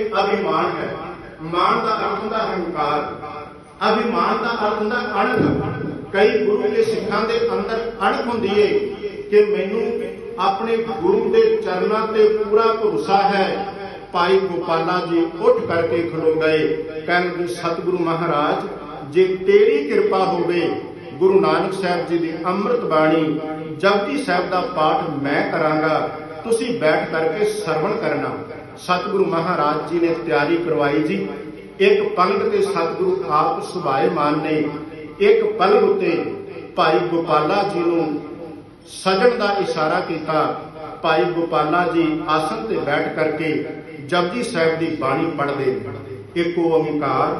ਇੱਕ ਅਭਿਮਾਨ ਹੈ। ਮਾਨ ਦਾ ਅਰਥ ਹੁੰਦਾ ਹੰਕਾਰ। ਅਭਿਮਾਨ ਦਾ ਅਰਥ ਹੁੰਦਾ ਅਣਖ। ਕਈ ਗੁਰੂ ਦੇ ਸਿੱਖਾਂ ਦੇ ਅੰਦਰ ਅਣਖ ਹੁੰਦੀ ਏ ਕਿ ਮੈਨੂੰ ਆਪਣੇ ਗੁਰੂ ਦੇ ਚਰਨਾਂ ਤੇ ਪੂਰਾ ਭਰੋਸਾ ਹੈ। ਭਾਈ ਗੋਪਾਲਾ ਜੀ ਉੱਠ ਕਰਕੇ ਖਲੋ ਗਏ। ਕਹਿੰਦੇ ਸਤਿਗੁਰੂ ਮਹਾਰਾਜ, ਜੇ ਤੇਰੀ ਕਿਰਪਾ ਹੋਵੇ, ਗੁਰੂ ਨਾਨਕ ਸਾਹਿਬ ਜੀ ਦੀ ਅੰਮ੍ਰਿਤ ਬਾਣੀ, ਜਪਜੀ ਸਾਹਿਬ ਦਾ ਪਾਠ ਮੈਂ ਕਰਾਂਗਾ। ਤੁਸੀਂ ਬੈਠ ਕਰਕੇ ਸਰਵਣ ਕਰਨਾ। ਸਤਿਗੁਰੂ ਮਹਾਰਾਜ ਜੀ ਨੇ ਤਿਆਰੀ ਕਰਵਾਈ ਜੀ। ਇੱਕ ਪਲਕ ਤੇ ਸਤਿਗੁਰੂ ਆਪ ਸੁਭਾਏ ਨੇ, ਇੱਕ ਪਲਕ ਉੱਤੇ ਭਾਈ ਗੋਪਾਲਾ ਜੀ ਨੂੰ ਸਜਣ ਦਾ ਇਸ਼ਾਰਾ ਕੀਤਾ। ਭਾਈ ਗੋਪਾਲਾ ਜੀ ਆਸਨ ਤੇ ਬੈਠ ਕਰਕੇ ਜਪਜੀ ਸਾਹਿਬ ਦੀ ਬਾਣੀ ਪੜ੍ਹਦੇ ਇੱਕ ਓੰਕਾਰ,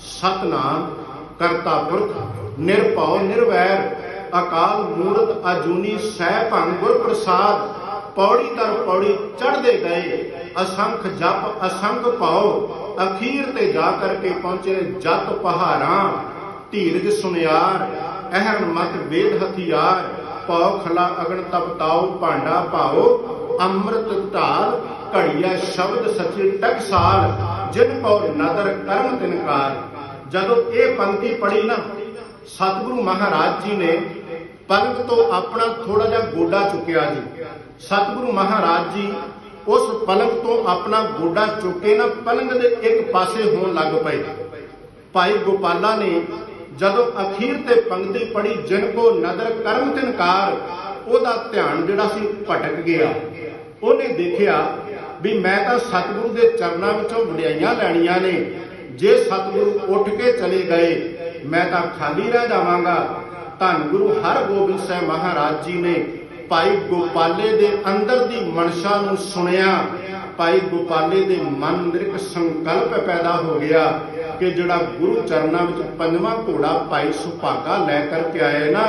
ਸਤਨਾਮ, ਕਰਤਾ ਪੁਰਖ, ਨਿਰਭਉ, ਨਿਰਵੈਰ, ਅਕਾਲ ਮੂਰਤ, ਅਜੂਨੀ, ਸਹਿ ਭੰਗ ਗੁਰ ਪ੍ਰਸਾਦ ਪੌੜੀ ਦਰ ਪੌੜੀ ਚੜ੍ਹਦੇ ਗਏ। ਅਸੰਖ ਜਪ ਅਸੰਖ ਪਾਉ ਅਖੀਰ ਤੇ ਜਾ ਕਰਕੇ ਪਹੁੰਚੇ ਜਤ ਪਹਾੜਾਂ। ਧੀਰਜ ਸੁਨਿਆਰ ਅਹਰਨ ਮਤ ਵੇਦ ਹਥਿਆਰ। ਪਉ ਖਲਾ ਅਗਨ ਤਪਤਾਉ ਭਾਂਡਾ ਭਾਉ, ਅੰਮ੍ਰਿਤ ਢਾਲ, ਘੜੀਆ ਸ਼ਬਦ ਸਚੇ ਟਕਸਾਲ ਜਿਨ ਪਉ ਨਦਰ ਕਰਮ ਤਿਨਕਾਰ। ਜਦੋਂ ਇਹ ਪੰਕਤੀ ਪੜੀ ਨਾ, ਸਤਿਗੁਰੂ ਮਹਾਰਾਜ ਜੀ ਨੇ ਪਲੰਗ ਤੋਂ ਆਪਣਾ ਥੋੜਾ ਜਿਹਾ ਗੋਡਾ ਚੁੱਕਿਆ ਜੀ। ਸਤਿਗੁਰੂ ਮਹਾਰਾਜ ਜੀ ਉਸ ਪਲੰਗ ਤੋਂ ਆਪਣਾ ਗੋਡਾ ਚੁੱਕੇ ਨਾ ਪਲੰਗ ਦੇ ਇੱਕ ਪਾਸੇ ਹੋਣ ਲੱਗ ਪਏ। ਭਾਈ ਗੋਪਾਲਾ ਨੇ ਜਦੋਂ ਅਖੀਰ ਤੇ ਪੰਕਤੀ ਪੜੀ ਜਿਨ ਕੋ ਨਦਰ ਕਰਮ ਤਿਨਕਾਰ ਉਹਦਾ ਧਿਆਨ ਜਿਹੜਾ ਸੀ ਭਟਕ ਗਿਆ। ਉਹਨੇ ਦੇਖਿਆ ਵੀ ਮੈਂ ਤਾਂ ਸਤਿਗੁਰੂ ਦੇ ਚਰਨਾਂ ਵਿੱਚੋਂ ਵਡਿਆਈਆਂ ਲੈਣੀਆਂ ਨੇ। ਜੇ ਸਤਿਗੁਰੂ ਉੱਠ ਕੇ ਚਲੇ ਗਏ, ਮੈਂ ਤਾਂ ਖਾਲੀ ਰਹਿ ਜਾਵਾਂਗਾ। ਧੰਨ ਗੁਰੂ ਹਰਗੋਬਿੰਦ ਸਾਹਿਬ ਮਹਾਰਾਜ ਜੀ ਨੇ ਭਾਈ ਗੋਪਾਲੇ ਦੇ ਅੰਦਰ ਦੀ ਮਨਸ਼ਾ ਨੂੰ ਸੁਣਿਆ। ਭਾਈ ਗੋਪਾਲੇ ਦੇ ਮਨ ਅੰਦਰ ਇੱਕ ਸੰਕਲਪ ਪੈਦਾ ਹੋ ਗਿਆ ਕਿ ਜਿਹੜਾ ਗੁਰੂ ਚਰਨਾਂ ਵਿੱਚ ਪੰਜਵਾਂ ਘੋੜਾ ਭਾਈ ਸੁਭਾਗਾ ਲੈ ਕਰਕੇ ਆਏ ਨਾ,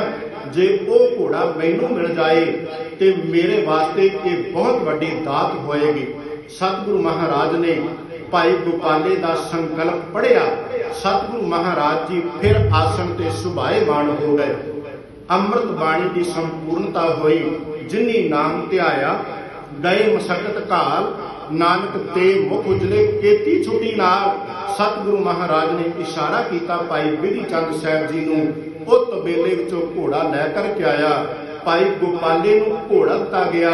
ਜੇ ਉਹ ਘੋੜਾ ਮੈਨੂੰ ਮਿਲ ਜਾਏ ਤੇ ਮੇਰੇ ਵਾਸਤੇ ਇਹ ਬਹੁਤ ਵੱਡੀ ਦਾਤ ਹੋਏਗੀ। ਸਤਿਗੁਰੂ ਮਹਾਰਾਜ ਨੇ ਭਾਈ ਗੋਪਾਲੇ ਦਾ ਸੰਕਲਪ ਪੜਿਆ ਸਤਿਗੁਰੂ ਮਹਾਰਾਜ ਜੀ ਫਿਰ ਆਸਣ ਤੇ ਸੁਭਾਏ ਹੋ ਗਏ। ਅੰਮ੍ਰਿਤ ਬਾਣੀ ਦੀ ਸੰਪੂਰਨਤਾ ਹੋਈ, ਜਿਨੀ ਨਾਮ ਧਿਆਇਆ ਗਏ ਮਸਕਤ ਘਾਲ, ਨਾਨਕ ਤੇ ਮੁਖ ਉਜਲੇ ਕੀਤੀ ਛੁੱਟੀ ਨਾਲ ਸਤਿਗੁਰੂ ਮਹਾਰਾਜ ਨੇ ਇਸ਼ਾਰਾ ਕੀਤਾ ਭਾਈ ਬਿਧੀ ਚੰਦ ਸਾਹਿਬ ਜੀ ਨੂੰ ਉਹ ਤਬੇਲੇ ਵਿੱਚੋਂ ਘੋੜਾ ਲੈ ਕਰਕੇ ਆਇਆ। ਭਾਈ ਗੋਪਾਲੇ ਨੂੰ ਘੋੜਾ ਦਿੱਤਾ ਗਿਆ।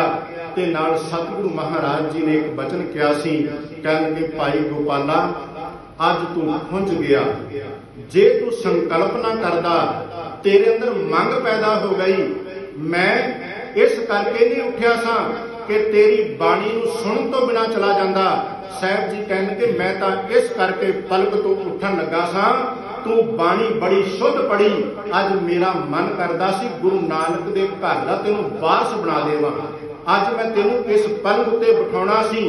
ਤੇ ਨਾਲ ਸਤਿਗੁਰੂ ਮਹਾਰਾਜ ਜੀ ਨੇ ਇੱਕ ਬਚਨ ਕਿਹਾ ਸੀ ਕਹਿੰਦੇ ਭਾਈ ਗੋਪਾਲਾ, ਅੱਜ ਤੂੰ ਖੁੰਝ ਗਿਆ। ਜੇ ਤੂੰ ਸੰਕਲਪ ਨਾ ਕਰਦਾ, ਤੇਰੇ ਅੰਦਰ ਮੰਗ ਪੈਦਾ ਹੋ ਗਈ। ਮੈਂ ਇਸ ਕਰਕੇ ਨਹੀਂ ਉੱਠਿਆ ਸਾਂ ਕਿ ਤੇਰੀ ਬਾਣੀ ਨੂੰ ਸੁਣਨ ਤੋਂ ਬਿਨਾ ਚਲਾ ਜਾਂਦਾ। ਸਾਹਿਬ ਜੀ ਕਹਿੰਦੇ ਮੈਂ ਤਾਂ ਇਸ ਕਰਕੇ ਪਲਕ ਤੋਂ ਉੱਠਣ ਲੱਗਾ ਸਾਂ। ਤੂੰ ਬਾਣੀ ਬੜੀ ਸ਼ੁੱਧ ਪੜੀ ਅੱਜ ਮੇਰਾ ਮਨ ਕਰਦਾ ਸੀ, ਗੁਰੂ ਨਾਨਕ ਦੇ ਘਰ ਦਾ ਤੈਨੂੰ ਵਾਰਸ ਬਣਾ ਦੇਵਾਂ। ਅੱਜ ਮੈਂ ਤੈਨੂੰ ਇਸ ਪਲਕ ਉੱਤੇ ਬਿਠਾਉਣਾ ਸੀ।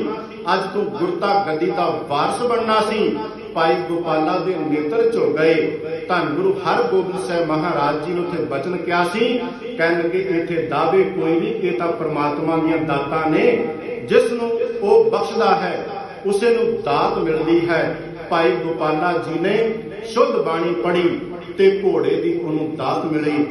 ਅੱਜ ਤੂੰ ਗੁਰਤਾ ਗੱਦੀ ਦਾ ਵਾਰਸ ਬਣਨਾ ਸੀ। ਭਾਈ ਗੋਪਾਲਾ ਦੇ ਨੇਤਰ ਝੁਕ ਗਏ। ਧੰਨ ਗੁਰੂ ਹਰਗੋਬਿੰਦ ਸਾਹਿਬ ਮਹਾਰਾਜ ਜੀ ਨੂੰ ਉੱਥੇ ਬਚਨ ਕਿਹਾ ਸੀ। ਕਹਿੰਦੇ ਇੱਥੇ ਦਾਵੇ ਕੋਈ ਨਹੀਂ, ਇਹ ਤਾਂ ਪ੍ਰਮਾਤਮਾ ਦੀਆਂ ਦਾਤਾਂ ਨੇ। ਜਿਸ ਨੂੰ ਉਹ ਬਖਸ਼ਦਾ ਹੈ, ਉਸੇ ਨੂੰ ਦਾਤ ਮਿਲਦੀ ਹੈ। ਭਾਈ ਗੋਪਾਲਾ ਜੀ ਨੇ ਸ਼ੁੱਧ ਬਾਣੀ ਪੜ੍ਹੀ ਤੇ ਘੋੜੇ ਦੀ ਉਹਨੂੰ ਦਾਤ ਮਿਲੀ।